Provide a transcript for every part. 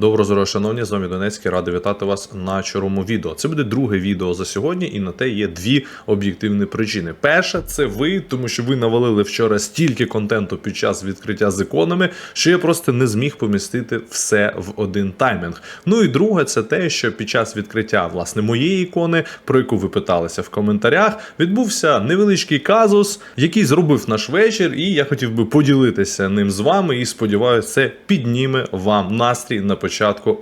Доброго здоров'я, шановні, з вами Донецький, радий вітати вас на чорному відео. Це буде друге відео за сьогодні, і на те є дві об'єктивні причини. Перша це ви, тому що ви навалили вчора стільки контенту під час відкриття з іконами, що я просто не зміг помістити все в один таймінг. Ну і друге, це те, що під час відкриття власне моєї ікони, про яку ви питалися в коментарях, відбувся невеличкий казус, який зробив наш вечір, і я хотів би поділитися ним з вами. І сподіваюся, це підніме вам настрій на початку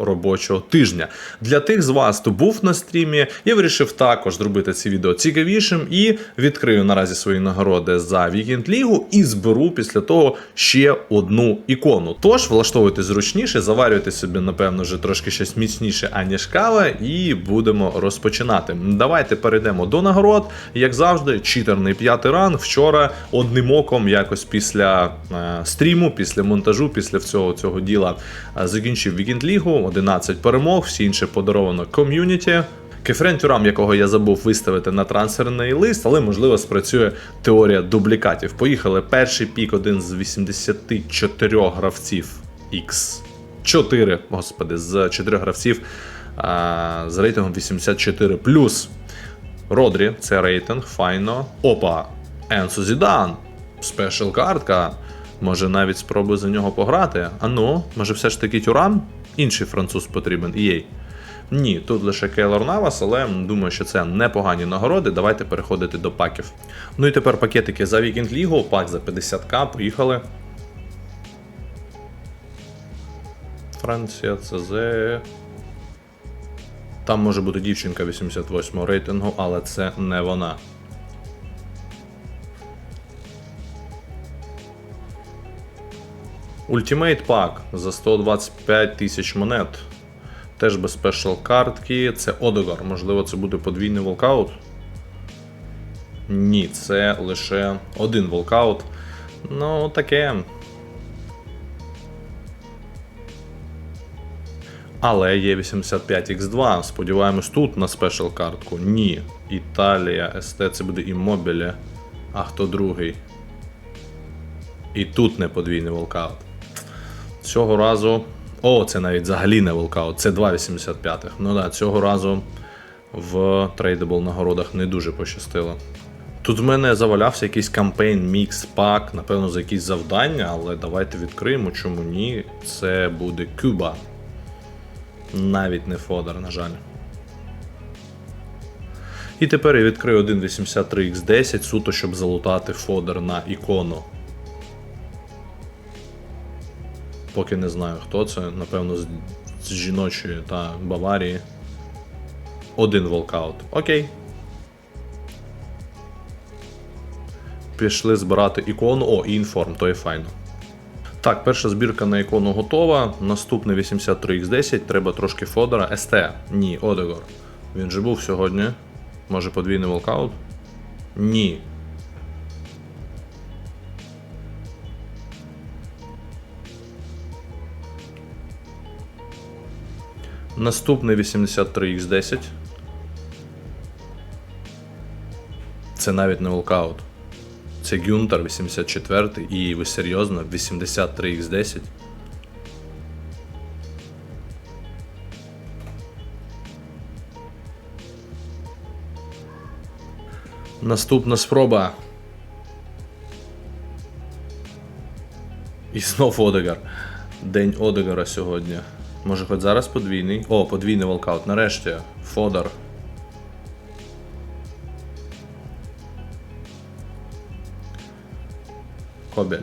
робочого тижня. Для тих з вас, хто був на стрімі, я вирішив також зробити це відео цікавішим і відкрию наразі свої нагороди за Вікенд Лігу і зберу після того ще одну ікону. Тож влаштовуйте зручніше, заварюйте собі, напевно, вже трошки щось міцніше, аніж кава, і будемо розпочинати. Давайте перейдемо до нагород. Як завжди, читерний п'ятий ранг. Вчора одним оком, якось після е, стріму, після монтажу, після всього цього діла е, закінчив Вікенд Лігу, 11 перемог, всі інше подаровано ком'юніті. Кефрен Тюрам, якого я забув виставити на трансферний лист, але можливо спрацює теорія дублікатів. Поїхали перший пік, один з 84 гравців X. 4, господи, з 4 гравців а, з рейтингом 84. Родрі, це рейтинг, файно. Опа, Енсо Зідан, спешл картка. Може навіть спробую за нього пограти. А ну, може все ж таки Тюрам? Інший француз потрібен. Єй. Ні, тут лише Кейлор Навас, але думаю, що це непогані нагороди. Давайте переходити до паків. Ну і тепер пакетики за Вікенд Лігу, пак за 50к, поїхали. Франція, ЦЗ. Там може бути дівчинка 88 рейтингу, але це не вона. Ultimate пак за 125 тисяч монет. Теж без спешл картки. Це Одегар. Можливо, це буде подвійний волкаут. Ні, це лише один волкаут. Ну, таке. Але є 85X2. Сподіваємось, тут на спешл картку. Ні. Італія, СТ це буде іммобілі. А хто другий? І тут не подвійний волкаут. Цього разу. О, це навіть взагалі не волкаут, це 2,85. Ну да, цього разу в трейдабл нагородах не дуже пощастило. Тут в мене завалявся якийсь кампейн, мікс, пак, напевно, за якісь завдання, але давайте відкриємо, чому ні. Це буде Куба. Навіть не Фодор, на жаль. І тепер я відкрию 1.83x10 суто, щоб залутати Фодор на ікону. Поки не знаю хто це, напевно, з, з жіночої та Баварії. Один волкаут. Окей. Пішли збирати ікону. О, інформ, то є файно. Так, перша збірка на ікону готова. Наступне 83x10, треба трошки Фодора. СТ. Ні, Одегор. Він же був сьогодні. Може подвійний волкаут? Ні. Наступний 83x10. Це навіть не волкаут. Це Гюнтер 84 і ви серйозно 83x10. Наступна спроба. І знов Одегар. День Одегара сьогодні. Може хоч зараз подвійний. О, подвійний волкаут. Нарешті. Фодор. Кобель.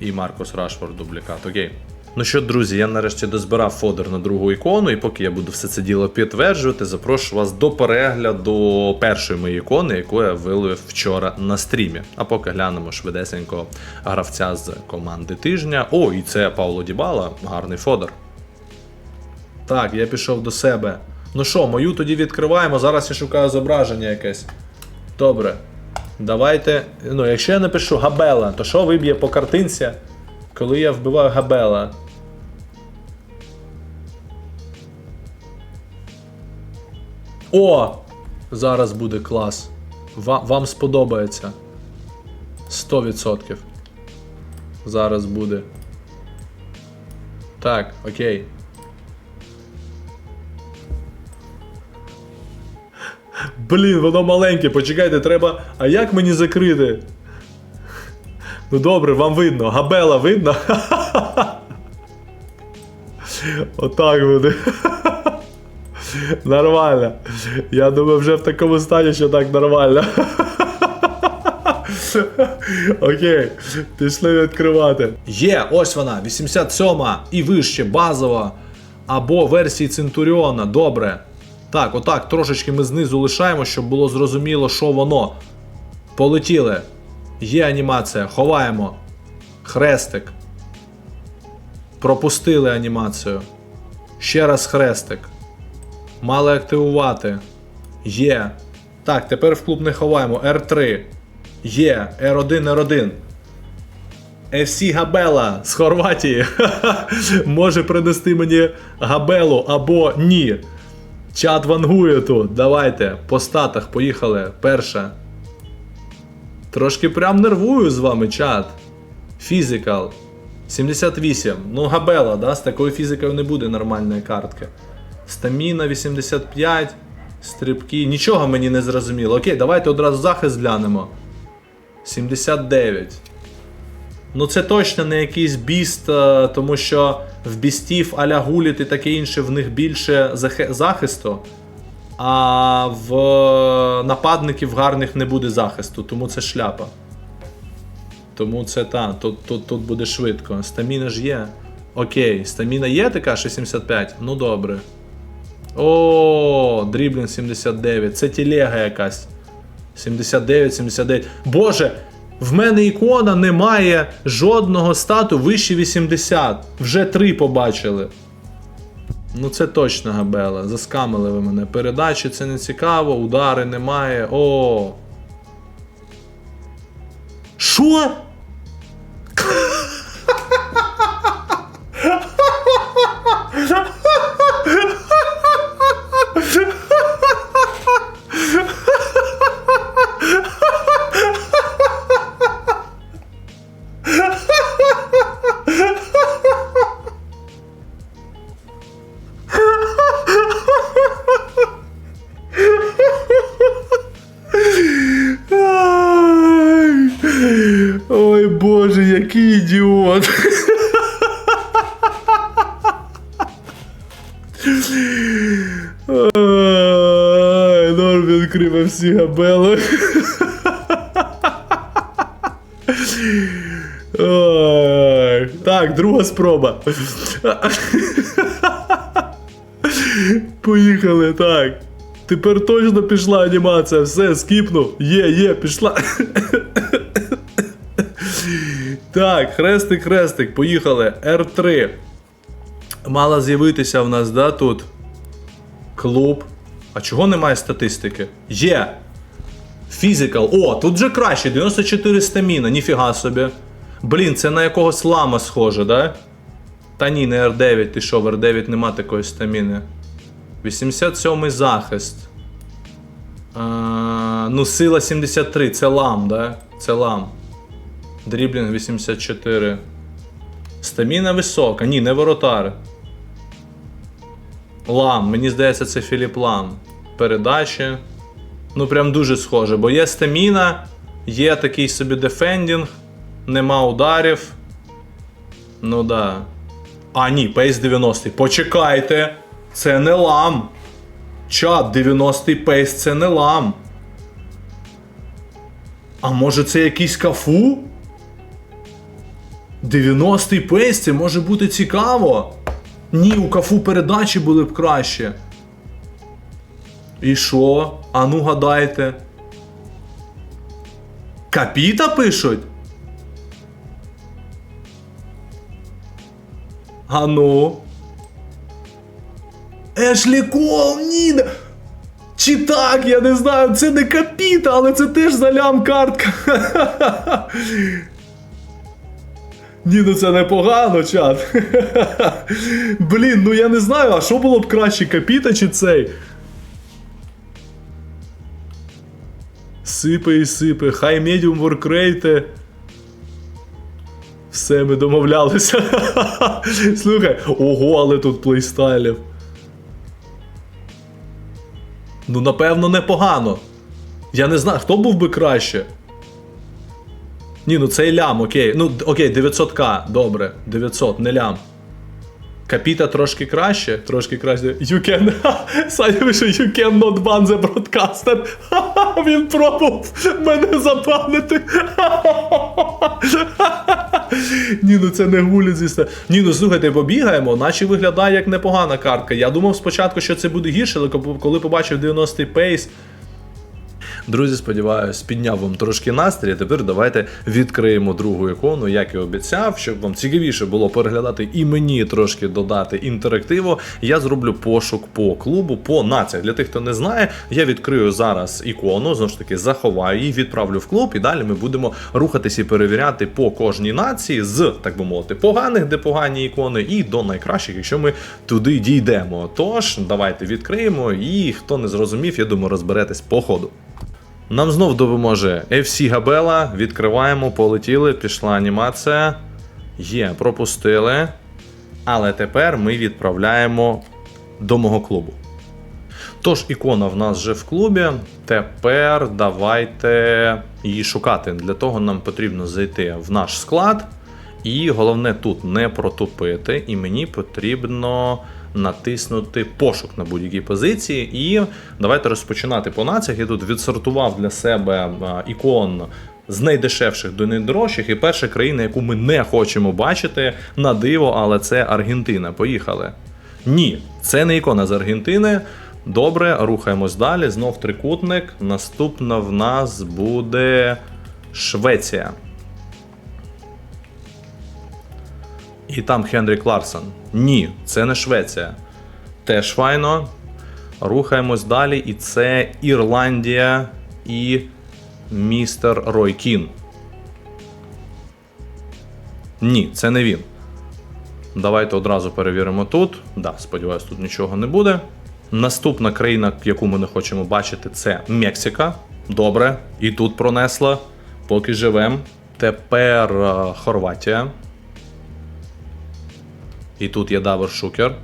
І Маркос Рашфорд дублікат. Окей. Ну що, друзі, я нарешті дозбирав фодер на другу ікону, і поки я буду все це діло підтверджувати, запрошую вас до перегляду першої моєї ікони, яку я вилив вчора на стрімі. А поки глянемо швидесенько гравця з команди тижня. О, і це Павло Дібала, гарний фодер. Так, я пішов до себе. Ну що, мою тоді відкриваємо. Зараз я шукаю зображення якесь. Добре. Давайте. Ну, якщо я напишу Габела, то що виб'є по картинці, коли я вбиваю Габела? О! Зараз буде клас. Ва- вам сподобається. 100%. Зараз буде. Так, окей. Блін, воно маленьке, почекайте, треба. А як мені закрити? Ну добре, вам видно. Габела видно? Отак буде. Нормально. Я думаю, вже в такому стані, що так нормально. Окей, пішли відкривати. Є, ось вона, 87 і вище, базова. Або версії Центуріона. Добре. Так, отак, трошечки ми знизу лишаємо, щоб було зрозуміло, що воно. Полетіли. Є анімація, ховаємо. Хрестик. Пропустили анімацію. Ще раз хрестик. Мали активувати. Є. Так, тепер в клуб не ховаємо. R3. Є. R1, R1. FC Габела з Хорватії. Може принести мені Габелу або ні. Чат вангує тут. Давайте. По статах поїхали. Перша. Трошки прям нервую з вами чат. Фізикал. 78. Ну, Габела, да? З такою фізикою не буде нормальної картки. Стаміна 85. Стрибки. Нічого мені не зрозуміло. Окей, давайте одразу захист глянемо. 79. Ну, це точно не якийсь біст, е, тому що в бістів аля гуліт і таке інше в них більше захисту. А в нападників гарних не буде захисту, тому це шляпа. Тому це та, тут, тут, тут буде швидко. Стаміна ж є. Окей, стаміна є така 65? Ну добре. О, дріблінг 79. Це телега якась. 79, 79. Боже, в мене ікона немає жодного стату вище 80. Вже три побачили. Ну це точно габела. Заскамили ви мене. Передачі це не цікаво, удари немає. О. Що? Відкрив всі габели. Ой. Так, друга спроба. Поїхали, так. Тепер точно пішла анімація. Все, скіпнув. Є, є, пішла. Так, хрестик, хрестик, поїхали. R3. Мала з'явитися в нас, да, тут. Клуб. А чого немає статистики? Є. Фізикал. О, тут вже краще. 94 стаміна, ніфіга собі. Блін, це на якогось лама схоже, да? Та ні, не R9, ти що, в R9 нема такої стаміни. 87 захист. А, ну, сила 73, це лам, да? Це лам. Дріблінг 84. Стаміна висока. Ні, не воротар. Лам, мені здається, це Філіп Лам. Передачі. Ну, прям дуже схоже, бо є стаміна, є такий собі дефендінг, нема ударів. Ну да. А, ні, пейс 90. Почекайте. Це не лам. Чат, 90-й пейс це не лам. А може це якийсь кафу? 90-й пейс, це може бути цікаво. Ні, у кафу передачі були б краще. І що? А ну гадайте. Капіта пишуть? А ну. Ешлі Кол, ні. Чи так, я не знаю, це не капіта, але це теж залям картка. Ні, ну це непогано, чат. Блін, ну я не знаю, а що було б краще, капіта чи цей? Сипе і сипе. Хай медіум воркрейте. Все, ми домовлялися. Слухай, ого, але тут плейстайлів. Ну, напевно, непогано. Я не знаю, хто був би краще. Ні, ну цей лям, окей. Ну, окей, 900к, добре. 900, не лям. Капіта трошки краще, трошки краще. You can... Саня пише, you can ban the broadcaster. Він пробував мене забанити. Ні, ну це не гулі, звісно. Ні, ну слухайте, побігаємо, наче виглядає як непогана картка. Я думав спочатку, що це буде гірше, але коли побачив 90-й пейс, Друзі, сподіваюсь, підняв вам трошки настрій. Тепер давайте відкриємо другу ікону, як і обіцяв, щоб вам цікавіше було переглядати і мені трошки додати інтерактиву. Я зроблю пошук по клубу, по націях. Для тих, хто не знає, я відкрию зараз ікону, знову ж таки, заховаю її, відправлю в клуб, і далі ми будемо рухатися і перевіряти по кожній нації з, так би мовити, поганих, де погані ікони, і до найкращих, якщо ми туди дійдемо. Тож, давайте відкриємо, і хто не зрозумів, я думаю, розберетесь по ходу. Нам знов допоможе FC Габела. Відкриваємо, полетіли, пішла анімація. Є, пропустили. Але тепер ми відправляємо до мого клубу. Тож, ікона в нас вже в клубі. Тепер давайте її шукати. Для того нам потрібно зайти в наш склад. І головне тут не протупити. І мені потрібно натиснути пошук на будь-якій позиції. І давайте розпочинати по націях. Я тут відсортував для себе ікон. З найдешевших до найдорожчих, і перша країна, яку ми не хочемо бачити, на диво, але це Аргентина. Поїхали. Ні, це не ікона з Аргентини. Добре, рухаємось далі. Знов трикутник. Наступна в нас буде Швеція. І там Хенрік Ларсон. Ні, це не Швеція. Теж файно. Рухаємось далі. І це Ірландія і містер Рой Кін. Ні, це не він. Давайте одразу перевіримо тут. Да, сподіваюсь, тут нічого не буде. Наступна країна, яку ми не хочемо бачити, це Мексика. Добре, і тут пронесла. Поки живем. Тепер е, Хорватія. І тут є Давер Шукер.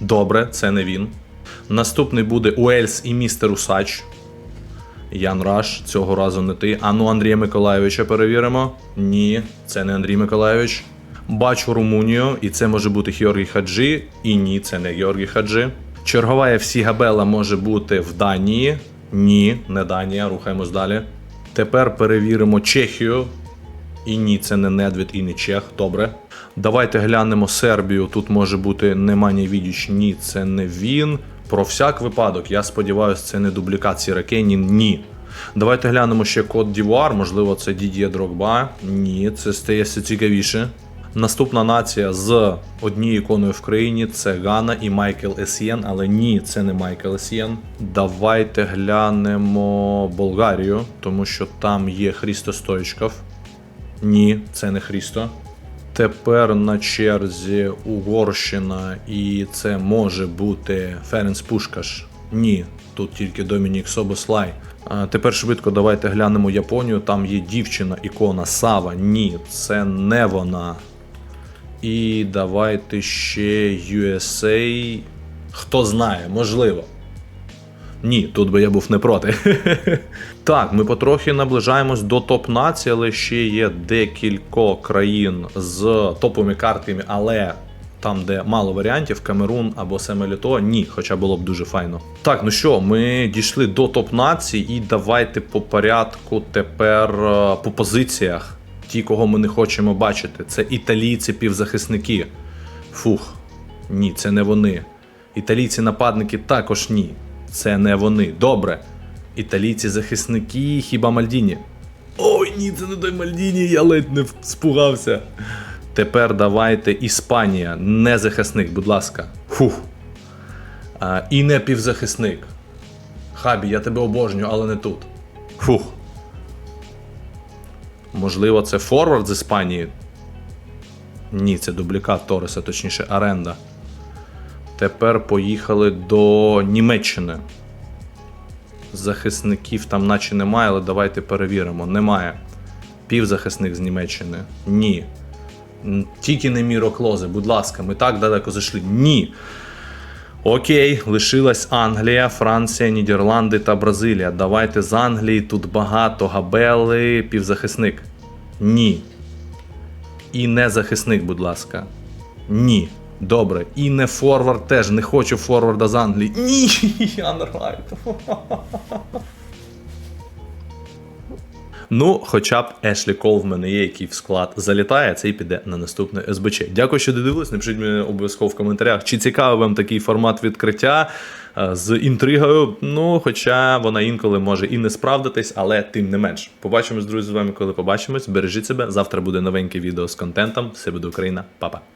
Добре, це не він. Наступний буде Уельс і містер Усач. Ян Раш, цього разу не ти. А ну Андрія Миколайовича перевіримо. Ні, це не Андрій Миколайович. Бачу Румунію, і це може бути Георгій Хаджі. І ні, це не Георгій Хаджі. Чергова FC Габела може бути в Данії. Ні, не Данія. Рухаємось далі. Тепер перевіримо Чехію. І ні, це не Недвід і не Чех. Добре. Давайте глянемо Сербію. Тут може бути Неманія Відіч. Ні, це не він. Про всяк випадок, я сподіваюся, це не дублікації Ракені. Ні. Давайте глянемо ще Кот Дівуар, можливо, це Дід'є Дрогба. Ні, це стається цікавіше. Наступна нація з однією іконою в країні це Гана і Майкл Есієн, але ні, це не Майкл Есієн. Давайте глянемо Болгарію, тому що там є Хрісто Стоїчков. Ні, це не Хрісто. Тепер на черзі Угорщина, і це може бути Ференц Пушкаш. Ні, тут тільки Домінік Собослай. Тепер швидко давайте глянемо Японію. Там є дівчина, ікона Сава. Ні, це не вона. І давайте ще USA. Хто знає, можливо. Ні, тут би я був не проти. так, ми потрохи наближаємось до топ нації, але ще є декілька країн з топовими картами, але там, де мало варіантів, Камерун або Семеліто, ні, хоча було б дуже файно. Так, ну що, ми дійшли до топ націй, і давайте по порядку тепер е, по позиціях. Ті, кого ми не хочемо бачити, це італійці півзахисники. Фух, ні, це не вони. Італійці нападники також ні. Це не вони. Добре. Італійці захисники, хіба Мальдіні. Ой, ні, це не той Мальдіні, я ледь не спугався. Тепер давайте Іспанія, не захисник, будь ласка. Фух. А, і не півзахисник. Хабі, я тебе обожнюю, але не тут. Фух. Можливо, це форвард з Іспанії. Ні, це дублікат Тореса, точніше, оренда. Тепер поїхали до Німеччини. захисників там наче немає, але давайте перевіримо. Немає. Півзахисник з Німеччини. Ні. Тільки не Міро Клозе, будь ласка, ми так далеко зайшли. Ні. Окей, лишилась Англія, Франція, Нідерланди та Бразилія. Давайте з Англії тут багато габели, півзахисник. Ні. І не захисник, будь ласка. Ні. Добре. І не форвард теж. Не хочу форварда з Англії. Ні, Анрайт. Ну, хоча б Ешлі Кол в мене є, який в склад залітає, цей піде на наступне СБЧ. Дякую, що додивились. Напишіть мені обов'язково в коментарях, чи цікавий вам такий формат відкриття е, з інтригою. Ну, хоча вона інколи може і не справдитись, але тим не менш. Побачимось, друзі, з вами, коли побачимось. Бережіть себе. Завтра буде новеньке відео з контентом. Все буде Україна. Па-па.